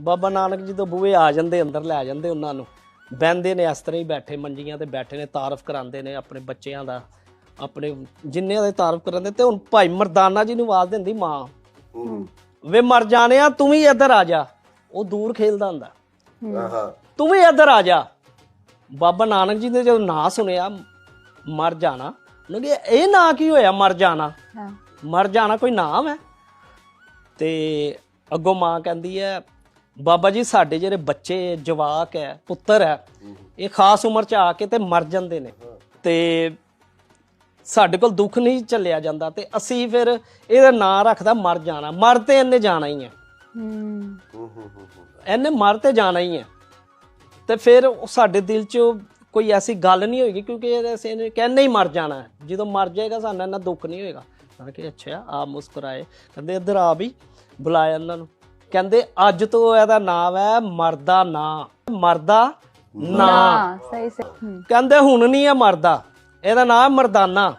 ਬਾਬਾ ਨਾਨਕ ਜੀ ਤੋਂ ਬੂਹੇ ਆ ਜਾਂਦੇ ਅੰਦਰ ਲੈ ਜਾਂਦੇ ਉਹਨਾਂ ਨੂੰ। ਬਹਿੰਦੇ ਨੇ ਇਸ ਤਰ੍ਹਾਂ ਹੀ ਬੈਠੇ ਮੰਜੀਆਂ ਤੇ ਬੈਠੇ ਨੇ ਤਾਰਫ ਕਰਾਉਂਦੇ ਨੇ ਆਪਣੇ ਬੱਚਿਆਂ ਦਾ ਆਪਣੇ ਜਿੰਨਿਆਂ ਦੇ ਤਾਰਫ ਕਰਾਉਂਦੇ ਤੇ ਹੁਣ ਭਾਈ ਮਰਦਾਨਾ ਜੀ ਨੂੰ ਆਵਾਜ਼ ਦਿੰਦੀ ਮਾਂ ਵੇ ਮਰ ਜਾਣਿਆ ਤੂੰ ਵੀ ਇੱਧਰ ਆ ਜਾ। ਉਹ ਦੂਰ ਖੇਲਦਾ ਹੁੰਦਾ। ਆਹਾ। ਤੂੰ ਵੀ ਇੱਧਰ ਆ ਜਾ। ਬਾਬਾ ਨਾਨਕ ਜੀ ਨੇ ਜਦੋਂ ਨਾਂ ਸੁਣਿਆ ਮਰ ਜਾਣਾ ਉਹਨੇ ਕਿਹਾ ਇਹ ਨਾਂ ਕੀ ਹੋਇਆ ਮਰ ਜਾਣਾ? ਮਰ ਜਾਣਾ ਕੋਈ ਨਾਮ ਹੈ? ਤੇ ਅੱਗੋਂ ਮਾਂ ਕਹਿੰਦੀ ਹੈ ਬਾਬਾ ਜੀ ਸਾਡੇ ਜਿਹੜੇ ਬੱਚੇ ਜਵਾਕ ਹੈ ਪੁੱਤਰ ਹੈ ਇਹ ਖਾਸ ਉਮਰ ਚ ਆ ਕੇ ਤੇ ਮਰ ਜਾਂਦੇ ਨੇ। ਤੇ ਸਾਡੇ ਕੋਲ ਦੁੱਖ ਨਹੀਂ ਚੱਲਿਆ ਜਾਂਦਾ ਤੇ ਅਸੀਂ ਫਿਰ ਇਹਦਾ ਨਾਂ ਰੱਖਦਾ ਮਰ ਜਾਣਾ। ਮਰ ਤੇ ਇਹਨੇ ਜਾਣਾ ਹੀ ਹੈ। ਹੂੰ। ਹੂੰ ਹੂੰ ਹੂੰ ਹੂੰ। ਇਹਨੇ ਮਰ ਤੇ ਜਾਣਾ ਹੀ ਹੈ। ਤੇ ਫਿਰ ਸਾਡੇ ਦਿਲ 'ਚ ਕੋਈ ਐਸੀ ਗੱਲ ਨਹੀਂ ਹੋਏਗੀ ਕਿਉਂਕਿ ਇਹ ਅਸੀਂ ਇਹਨੇ ਕਹਿੰਨੇ ਹੀ ਮਰ ਜਾਣਾ। ਜਦੋਂ ਮਰ ਜਾਏਗਾ ਸਾਨੂੰ ਇੰਨਾ ਦੁੱਖ ਨਹੀਂ ਹੋਏਗਾ। ਮੈਂ ਕਿਹਾ ਅੱਛਾ ਆ ਮੁਸਕਰਾਏ। ਕਹਿੰਦੇ ਇੱਧਰ ਆ ਵੀ ਬੁਲਾਇਆ ਇਹਨਾਂ ਨੂੰ। ਕਹਿੰਦੇ ਅੱਜ ਤੋਂ ਇਹਦਾ ਨਾਮ ਹੈ ਮਰਦਾ ਨਾ। ਮਰਦਾ ਨਾ। ਸਹੀ ਸਹੀ। ਕਹਿੰਦੇ ਹੁਣ ਨਹੀਂ ਹੈ ਮਰਦਾ। ਇਹਦਾ ਨਾਮ ਮਰਦਾਨਾ।